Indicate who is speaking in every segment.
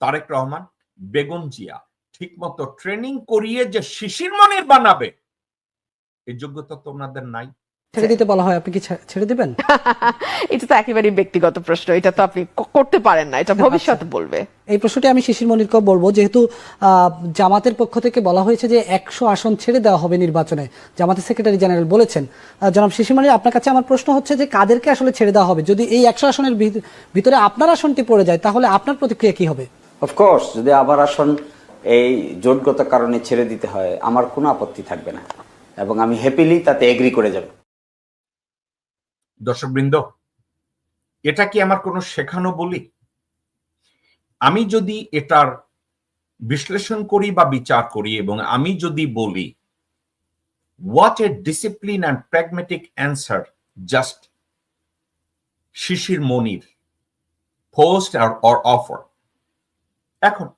Speaker 1: তারেক রহমান বেগম জিয়া ঠিকমতো ট্রেনিং করিয়ে যে শিশির মনির বানাবে এই যোগ্যতা তো ওনাদের নাই।
Speaker 2: ছেড়ে দিতে বলা হয় আপনি কি ছেড়ে দিবেন?
Speaker 3: এটা তো একেবারেই ব্যক্তিগত প্রশ্ন এটা তো আপনি করতে পারেন না এটা ভবিষ্যৎ বলবে।
Speaker 2: এই প্রশ্নটি আমি শিশির মনিরকেও বলব যেহেতু আহ, জামাতের পক্ষ থেকে বলা হয়েছে যে একশো আসন ছেড়ে দেওয়া হবে নির্বাচনে জামাতের সেক্রেটারি জেনারেল বলেছেন। জনাব শিশির মনির আপনার কাছে আমার প্রশ্ন হচ্ছে যে কাদেরকে আসলে ছেড়ে দেওয়া হবে? যদি এই একশো আসনের ভিত- ভিতরে আপনার আসনটি পড়ে যায় তাহলে আপনার প্রতিক্রিয়া কি হবে?
Speaker 4: অফকোর্স যদি আবার আসন এই যোগ্যতা কারণে ছেড়ে দিতে হয়, আমার কোনো আপত্তি থাকবে না। এবং আমি হ্যাপিলি তাতে এগ্রি করে যাব।
Speaker 1: দর্শকবৃন্দ, এটা কি আমার কোনো শেখানো বলি? আমি যদি এটার বিশ্লেষণ করি বা বিচার করি এবং আমি যদি বলি what a discipline and pragmatic answer just Shishir Monir post or offer এখন,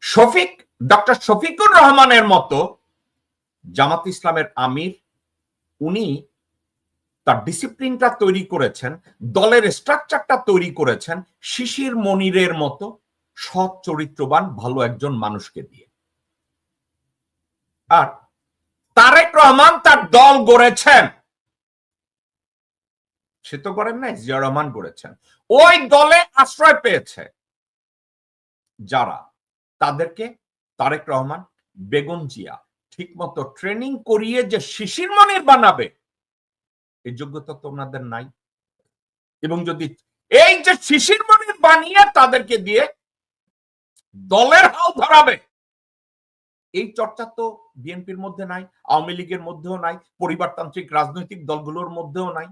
Speaker 1: শফিক ডক্টর শফিকুর রহমানের মতো জামাত ইসলামের আমির, উনি তার ডিসিপ্লিনটা তৈরি করেছেন, দলের স্ট্রাকচারটা তৈরি করেছেন, শিশির মনিরের মতো সৎ, চরিত্রবান, ভালো একজন মানুষকে দিয়ে। আর তারেক রহমান তার দল গড়েছেন। সে তো করেন নাই জিয়া রহমান গড়েছেন। ওই দলে আশ্রয় পেয়েছে। যারা, তাদেরকে তারেক রহমান, বেগম জিয়া ঠিকমতো ট্রেনিং করিয়ে যে শিশির মনির বানাবে এই যোগ্যতা তো ওনাদের নাই। এবং যদি এই যে শিশির মনির বানিয়ে তাদেরকে দিয়ে দলের হাল ধরাবে, এই চর্চা তো বিএনপির মধ্যে নাই, আওয়ামী লীগের মধ্যেও নাই, পরিবারতান্ত্রিক রাজনৈতিক দলগুলোর মধ্যেও নাই।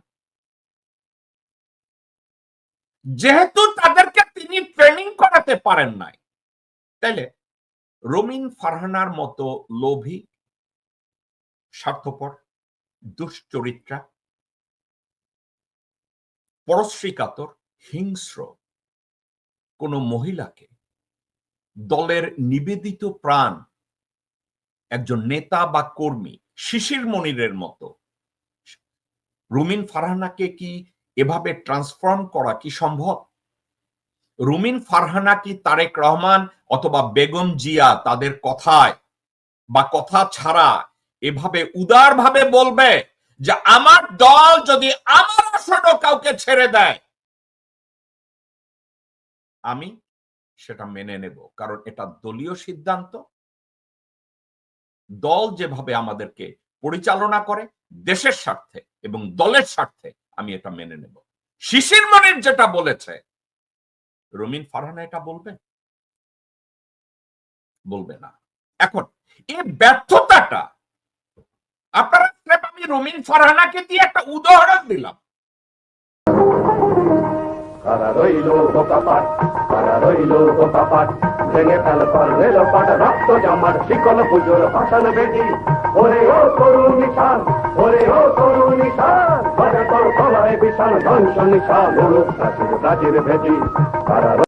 Speaker 1: যেহেতু ট্রেনিং করাতে পারেন নাই। তাইলে রমিন ফারহানার মতো লোভী, স্বার্থপর, দুশ্চরিত্রা পরশ্রী কাতর হিংস্র কোন মহিলাকে দলের নিবেদিত প্রাণ, একজন নেতা বা কর্মী শিশির মনিরের মতো, রুমিন ফারহানাকে কি এভাবে ট্রান্সফর্ম করা কি সম্ভব? রুমিন ফারহানা কি তারেক রহমান অথবা বেগম জিয়া তাদের কথায় বা কথা ছাড়া এভাবে উদারভাবে বলবে যে আমার দল যদি আমার আসনও কাউকে ছেড়ে দেয়? আমি সেটা মেনে নেব, কারণ এটা দলীয় সিদ্ধান্ত। দল যেভাবে আমাদেরকে পরিচালনা করে, দেশের স্বার্থে এবং দলের স্বার্থে আমি এটা মেনে নেব। শিশির মনির যেটা বলেছে রমিন ফারহানা এটা বলবে? বলবে না। এখন, এই ব্যর্থতাটা, আপনারা আমি রমিন ফারহানাকে দিয়ে একটা উদাহরণ দিলাম।
Speaker 5: ওরে ও তরুণ নিশান ওরে ও তরুণ নিশান তোর ধ্বংস নিশান প্রাচীর প্রাচীর ভেদি কারা